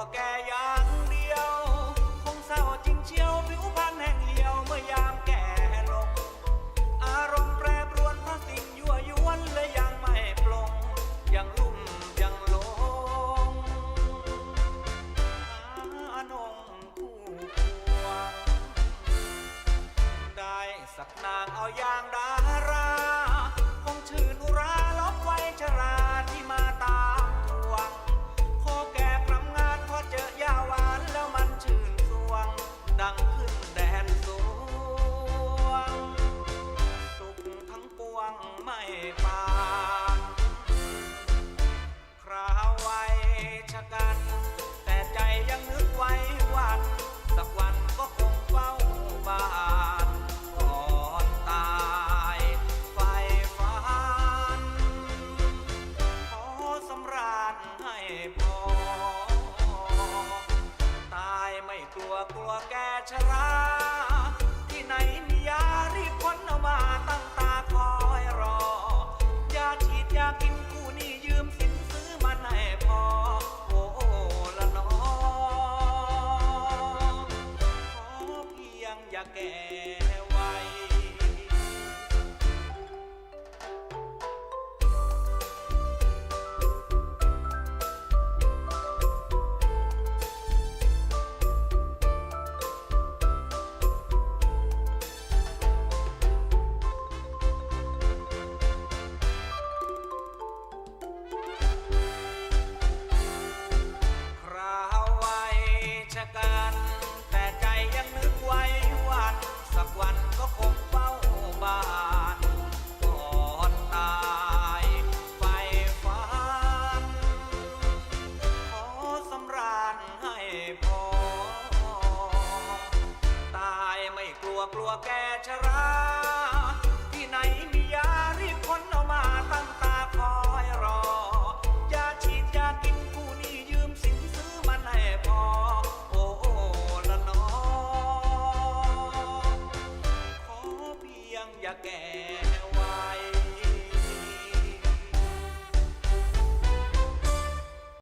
วแกอย่างเดียว คงเศร้าจริงเชียวผิวพรรณแห้งเหี่ยวเมื่อยามแก่ลง อารมณ์แปรปรวนเพราะสิ่งยั่วยวนและยังไม่ปลง ยังลุ่มยังหลงหานงคู่ควงได้สักนางเอาอย่างดาร ไม่ปานคราวไวชะกัน แต่ใจยังนึกไว้วัน สักวันก็คงเฝ้าบ้านก่อนตายไฟฝันขอสำราญให้พอ ตายไม่กลัวกลัวแกชรา กัน แต่ใจยังนึกไว้วัน สักวันก็คงเฝ้าบ้านก่อนตายไฟฝันขอสำราญให้พอ ตายไม่กลัวกลัวแกชรา কে